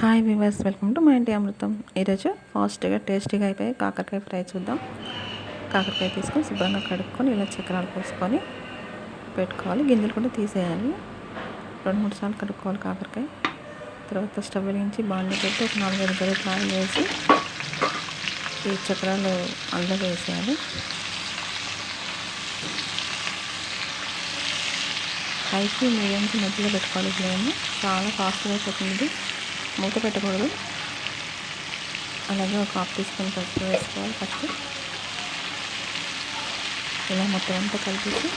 Hi viewers welcome to మా ఇంటి అమృతం ఈరోజు ఫాస్ట్గా టేస్టీగా అయిపోయి కాకరకాయ ఫ్రై చూద్దాం. కాకరకాయ తీసుకొని శుభ్రంగా కడుక్కొని ఇలా చక్రాలు పోసుకొని పెట్టుకోవాలి. గింజలు కూడా తీసేయాలి. రెండు మూడు సార్లు కడుక్కోవాలి కాకరకాయ. తర్వాత స్టవ్ వెలిగించి బాండ్లు పెట్టి ఒక నాలుగైదు గరిటలు ఆయిల్ వేసి ఈ చక్రాలు అందులో వేసేయాలి. హైకి మీడియం మధ్యలో పెట్టుకోవాలి ఫ్లేమ్ చాలా ఫాస్ట్గా అయిపోతుంది మూత పెట్టకూడదు. అలాగే ఒక హాఫ్ టీ స్పూన్ పసుపు వేసుకోవాలి ఫస్ట్. ఇలా మొత్తం అంతా కలిపేసి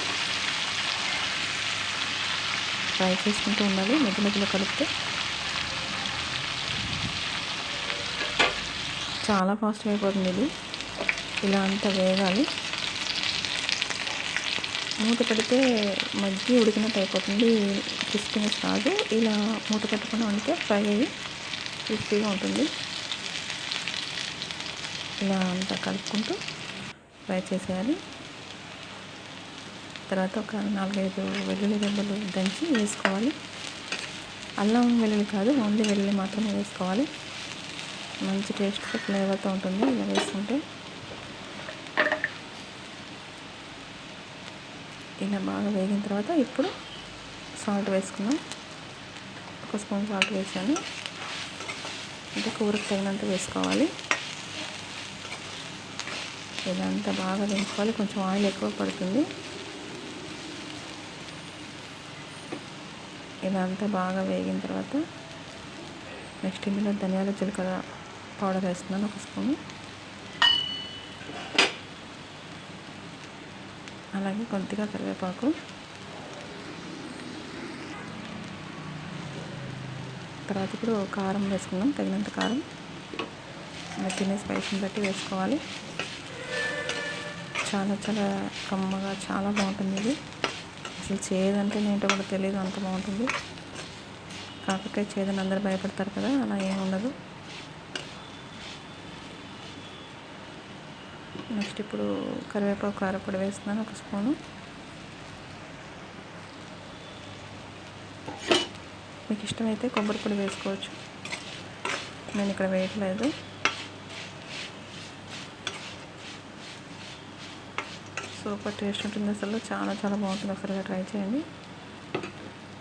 ఫ్రై చేసుకుంటూ ఉండాలి. మధ్య మధ్యలో కలిపితే చాలా ఫాస్ట్ అయిపోతుంది ఇది. ఇలా అంతా వేగాలి. మూత పెడితే మజ్జి ఉడికినట్టు అయిపోతుంది. క్రిస్పీనెస్ రాదు. ఇలా మూత పెట్టకుండా ఉంటే ఫ్రై అయ్యి క్రిస్పీగా ఉంటుంది. ఇలా అంతా కలుపుకుంటూ ఫ్రై చేసేయాలి. తర్వాత ఒక నాలుగైదు వెల్లుల్లి దెబ్బలు దంచి వేసుకోవాలి. అల్లం వెల్లుల్లి కాదు ఓన్లీ వెల్లుల్లి మాత్రమే వేసుకోవాలి. మంచి టేస్ట్ ఫ్లేవర్తో ఉంటుంది ఇలా వేసుకుంటే. ఇలా బాగా వేగిన తర్వాత ఇప్పుడు సాల్ట్ వేసుకున్నాం ఒక స్పూన్ సాల్ట్ వేసాను. అంటే కూరకు తగినంత వేసుకోవాలి. ఇదంతా బాగా వేసుకోవాలి కొంచెం ఆయిల్ ఎక్కువ పడుతుంది. ఇదంతా బాగా వేగిన తర్వాత నెక్స్ట్ ఇందులో ధనియాల జీలకర్ర పౌడర్ వేస్తున్నాను ఒక స్పూన్. అలాగే కొద్దిగా కరివేపాకు. తర్వాత ఇప్పుడు కారం వేసుకుందాం తగినంత కారం. తినే స్పైసీని బట్టి వేసుకోవాలి. చాలా చాలా కమ్మగా చాలా బాగుంటుంది ఇది. అసలు చేదంటే ఏంటో కూడా తెలియదు అంత బాగుంటుంది. కాకరకాయ చేదని అందరూ భయపడతారు కదా అలా ఏమి ఉండదు. నెక్స్ట్ ఇప్పుడు కరివేపాకు కారపొడి వేస్తున్నాను ఒక స్పూను. మీకు ఇష్టమైతే కొబ్బరి పొడి వేసుకోవచ్చు. నేను ఇక్కడ వేయట్లేదు. సూపర్ టేస్ట్ ఉంటుంది అసలు. చాలా చాలా బాగుంటుంది. ఒకసారిగా ట్రై చేయండి.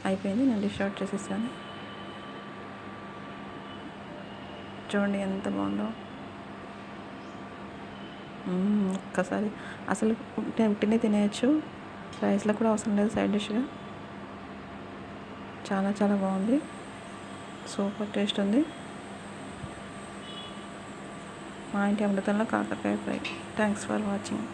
అయిపోయింది. నేను డిష్ అవుట్ చేసేసాను. చూడండి ఎంత బాగుందో. ఒక్కసారి. అసలు తినే తినేయచ్చు. రైస్లో కూడా అవసరం లేదు సైడ్ డిష్గా. చాలా చాలా బాగుంది. సూపర్ టేస్ట్ ఉంది. మా ఇంటి అమృతంలో కాకరకాయ ఫ్రై. Thanks for watching